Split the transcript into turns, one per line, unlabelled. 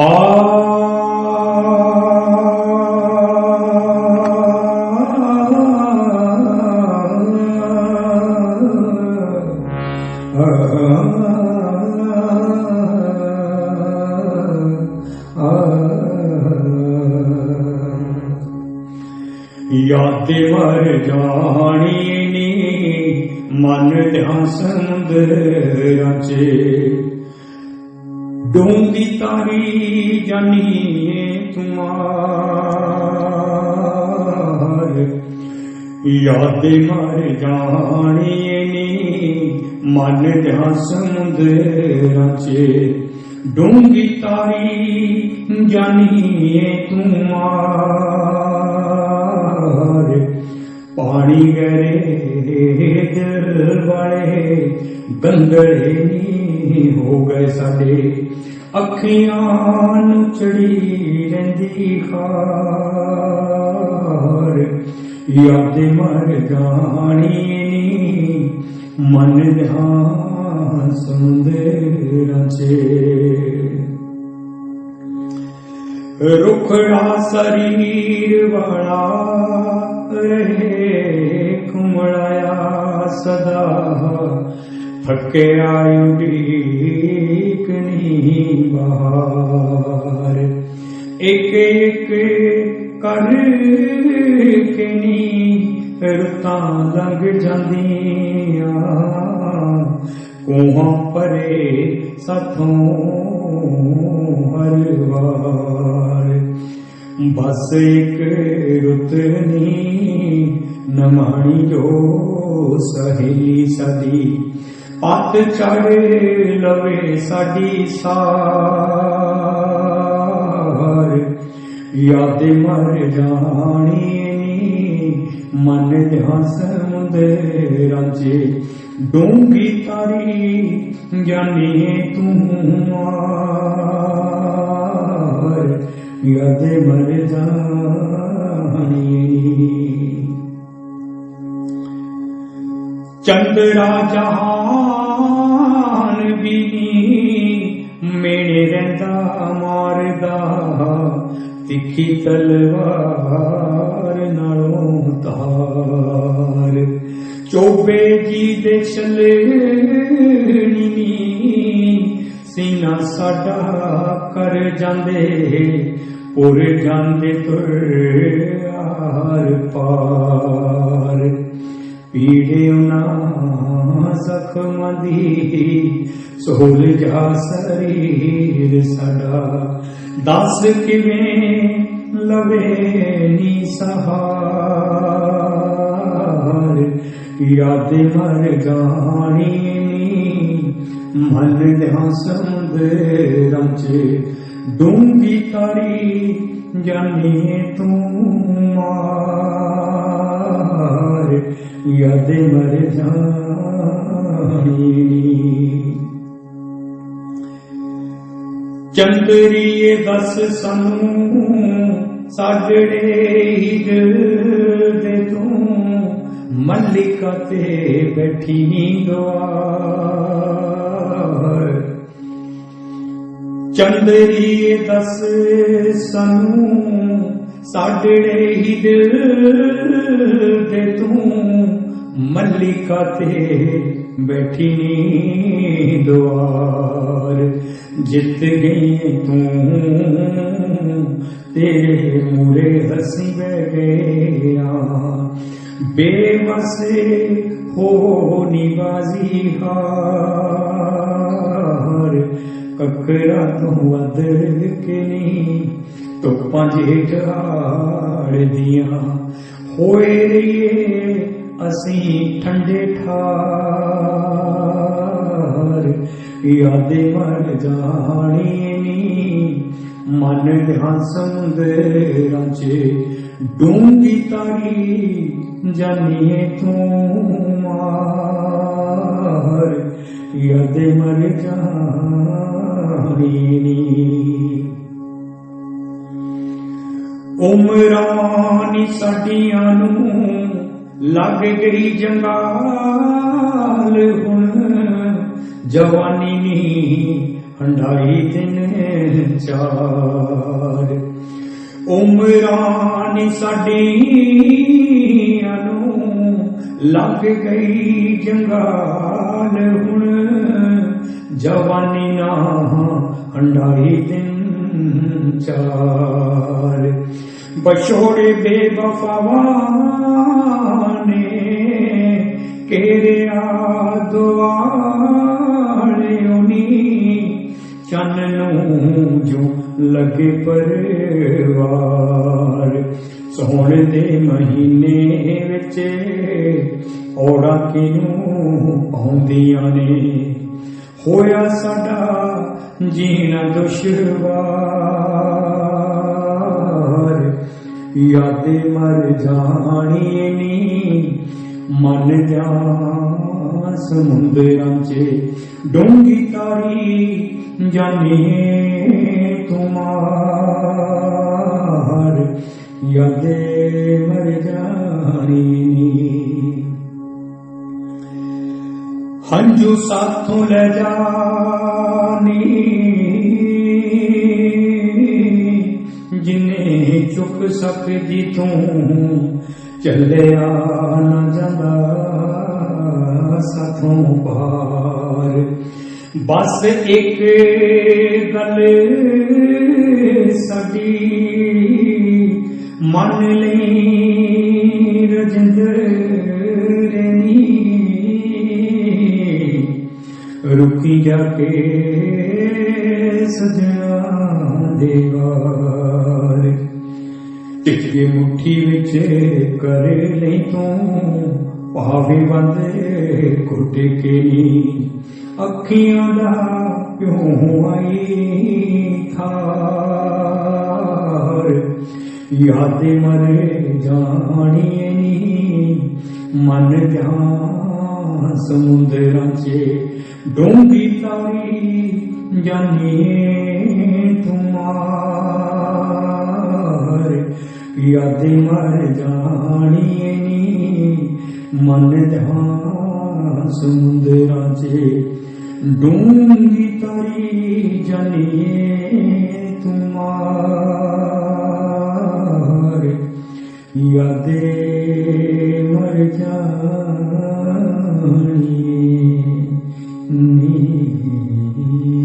ਯਾਦ ਮਰ ਜਾਣੀ ਨੀ ਮਨ ਧਿਆਨ ਸਮੁੰਦਰਾਂ ਚ ਡੂੰਗੀ ਤਾਰੀ ਜਾਨੀ ਤੁਮਾਰ। ਯਾਦੇ ਮਰ ਜਾਣੀ ਨੀ, ਮਨ ਧਿਆਨ ਸਮੁੰਦਰਾਂ ਚ ਡੂੰਗੀ ਤਾਰੀ ਜਾਨੀ ਤੁਮਾਰ। ਪਾਣੀ ਗਰੇ ਦਿਲ ਵਾਲੇ, ਗੰਗੜੇ ਨੀ। ਹੋ ਗਏ ਸਾਡੇ। ਅੱਖੀਆਂ ਨੂੰ ਚੜੀ ਰਹਿੰਦੀ ਖਾਰ ਯਾਦ ਮਰ ਜਾਣੀ ਨੀ। ਮਨ ਧਿਆਨ ਸਮੁੰਦਰਾਂ ਚ ਰੁਖੜਾ ਸਰੀਰ ਵਾਲਾ ਰਹੇ ਕੁਮੜਾਇਆ ਸਦਾ। ਥੱਕਿਆ ਉਡੀਕ ਨਹੀਂ ਬਹਾਰ। ਇੱਕ ਇੱਕ ਕਰ ਕੇ ਰੁੱਤਾਂ ਲੰਘ ਜਾਂਦੀਆਂ। ਕੋਹਾਂ ਪਰੇ ਸਥੋਂ ਹਰ ਬਸ ਇੱਕ ਰੁੱਤ ਨੀ ਨਮਾਣੀ ਜੋ ਸਹੀ ਸਦੀ ਪੱਤ ਚੜ ਲਵੇ ਸਾਡੀ ਸਾਰ। ਯਾਦ ਮਰ ਜਾਣੀ ਮਨ ਧਿਆਨ ਸਮੁੰਦਰਾਂ ਚ ਡੂੰਗੀ ਤਾਰੀ ਜਾਣੀ ਤੂੰ ਮਾਰ ਯਾਦ ਮਰ ਜਾਣੀ ਚੰਦਰਾ ਜਹਾਨ ਵੀ ਮੇਣੇ ਰਹਿੰਦਾ, ਮਾਰਦਾ। ਤਿੱਖੀ ਤਲਵਾਰ ਨਾਲੋਂ ਤਾਰ ਚੋਬੇ ਜੀ ਦੇ ਛਲਣੀ ਸੀਨਾ ਸਾਡਾ ਕਰ ਜਾਂਦੇ, ਪੁਰ ਜਾਂਦੇ ਤੁਰ ਆਰ ਪਾਰ। ਪੀੜੇ ਉਹਨਾਂ ਜ਼ਖਮਾਂ ਦੀ ਸੋਲ ਜਾ ਸਰੀਰ ਸਾਡਾ। ਦੱਸ ਕਿਵੇਂ ਲਵੇ ਨੀ ਸਹਾਰ, ਯਾਦ ਮਰ ਜਾਣੀ ਨੀ। ਮਨ ਧਿਆਨ ਸਮੁੰਦਰਾਂ ਚ ਡੂੰਗੀ ਤਾਰੀ ਜਾਨੀ ਤੂੰ ਮਾਰ, ਯਾਦ ਮਰ ਜਾਣੀ। ਚੰਦਰੀਏ ਦੱਸ ਸਾਨੂੰ ਸਾਜੜੇ ਹੀ ਦੇ ਤੂੰ, ਮੱਲਿਕਾ ਤੇ ਬੈਠੀ ਦੁਆ ਚੰਦਰੀਏ ਦੱਸ ਸਾਨੂੰ ਸਾਜੜੇ ਹੀ ਦਿਲ ਦੇ ਤੂੰ। ਮੱਲਿਕਾ ਤੇ ਬੈਠੀ ਨੀ ਦੁਆਰ, ਜਿੱਤ ਗਈ ਤੂੰ। ਤੇਰੇ ਮੂਰੇ ਹਸੀ ਬਹਿ ਗਿਆ ਬੇਵਸੇ ਹੋ ਨਿਵਾਜ਼ੀ ਹਾਰ। ਕਕਰਾ ਤੂੰ ਅਦਰ ਕੇ ਨੀ। ਧੁੱਪਾਂ ਜੇਠ ਦੀਆਂ ਹੋਏ ਰਹੀਏ ਅਸੀਂ ਠੰਡੇ ਠਾਰ। ਯਾਦੇ ਮਰ ਜਾਣੀ ਨੀ। ਮਨ ਧਿਆਨ ਦੇ ਚ ਡੂੰਗੀ ਤਾਰੀ ਜਾਨੀਏ ਤੂੰ ਮਾਰ। ਯਾਦੇ ਮਰ ਜਾਣੀ ਨੀ ਉਮਰਾਂ ਨੀ ਸਾਡੀਆਂ ਨੂੰ ਲੱਗ ਗਈ ਜੰਗਾਲ ਹੁਣ। ਜਵਾਨੀ ਨੀ ਹੰਡਾਈ ਦਿਨ ਚਾਰ। ਉਮਰਾਂ ਨੀ ਸਾਡੀਆਂ ਨੂੰ ਲੱਗ ਗਈ ਜੰਗਾਲ ਹੁਣ। ਜਵਾਨੀ ਨਾ ਹੰਡਾਈ ਦਿਨ ਚਾਰ। ਬਛੋੜੇ ਬੇਵਫਾਵਾਂ ਨੇ ਕੇਰਿਆ ਦੁਆਲਿਓ ਨੀ ਚੰਨ ਨੂੰ ਜੋ ਲੱਗੇ ਪਰਵਾਰ। ਸੋਹਣ ਦੇ ਮਹੀਨੇ ਵਿੱਚ ਔੜਾ ਕਿਨੂੰ ਆਉਂਦੀਆਂ ਨੇ? ਹੋਇਆ ਸਾਡਾ ਜੀਣਾ ਦੁਸ਼ਵਾਰ। ਯਾਦੇ ਮਰ ਜਾਣੀ ਨੀ, ਮਨ ਜਾ ਸਮੁੰਦਰਾਂ 'ਚ। ਡੂੰਗੀ ਤਾਰੀ ਜਾਨੀਏ ਤੁਮਾਰ। ਯਾਦੇ ਮਰ ਜਾਣੀ ਨੀ। ਹੰਝੂ ਸਾਥੋਂ ਲੈ ਜਾਣੀ ਜਿਨੇ ਚੁੱਕ ਸਕਦੀ ਤੂੰ ਚੱਲਿਆ ਨਾ ਜਾਂਦਾ ਸਾਥੋਂ ਪਾਰ ਬਸ ਇੱਕ ਗੱਲ ਸਾਡੀ ਮੰਨ ਲਈ ਰੁਕੀ ਜਾ ਕੇ ਸਜਣਾ ਦੇ ਟਿੱਕੇ ਮੁੱਠੀ ਵਿੱਚ ਕਰ ਲਈ ਤੂੰ, ਭਾਵੇਂ ਬੰਦੇ ਕੁੱਟੇ ਕੇ ਨੀ। ਅੱਖੀਆਂ ਦਾ ਕਿਉਂ ਆਈ ਥਾਰ। ਯਾਦੇ ਮਰੇ ਜਾਣੀਏ ਨੀ, ਮਨ ਜਾਂ ਸਮੁੰਦਰਾਂ 'ਚ ਡੂੰਗੀ ਤਾਰੀ ਜਾਨੀਏ ਤੁਮਾਰ। ਯਾਦ ਮਰ ਜਾਣੀਏ ਨੀ, ਮਨ ਜਾਂ ਸਮੁੰਦਰਾਂ 'ਚ ਡੂੰਗੀ ਤਾਰੀ ਜਾਨੀਏ ਤੁਮਾਰ। ਯਾਦੇ ਮਰ ਜਾਣੀ ਨੀ